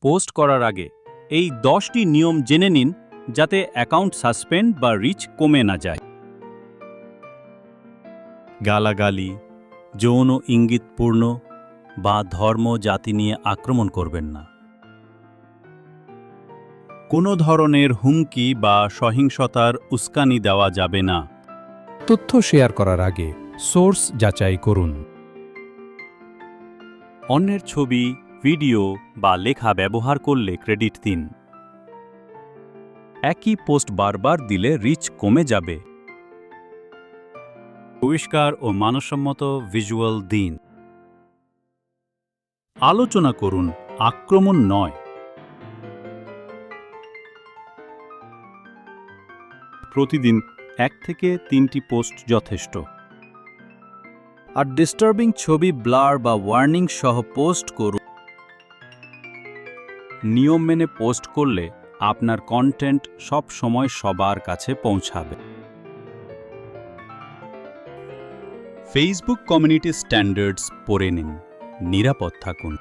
Post করার আগে এই দশটি নিয়ম জেনে নিন যাতে অ্যাকাউন্ট সাসপেন্ড বা রিচ কমে না যায়। গালাগালি, যৌন ইঙ্গিতপূর্ণ বা ধর্ম জাতি নিয়ে আক্রমণ করবেন না। কোনো ধরনের হুমকি বা সহিংসতার উস্কানি দেওয়া যাবে না। তথ্য শেয়ার করার আগে সোর্স যাচাই করুন। অন্যের ছবি, ভিডিও বা লেখা ব্যবহার করলে ক্রেডিট দিন। একই পোস্ট বারবার দিলে রিচ কমে যাবে। পরিষ্কার ও মানসম্মত ভিজুয়াল দিন। আলোচনা করুন আক্রমণ নয়। প্রতিদিন এক থেকে তিনটি পোস্ট যথেষ্ট। আর ডিস্টার্বিং ছবি ব্লার বা ওয়ার্নিং সহ পোস্ট করুন। নিয়ম মেনে পোস্ট করলে আপনার কন্টেন্ট সব সময় সবার কাছে পৌঁছাবে। ফেসবুক কমিউনিটি স্ট্যান্ডার্ডস পড়ে নিন, নিরাপদ থাকুন।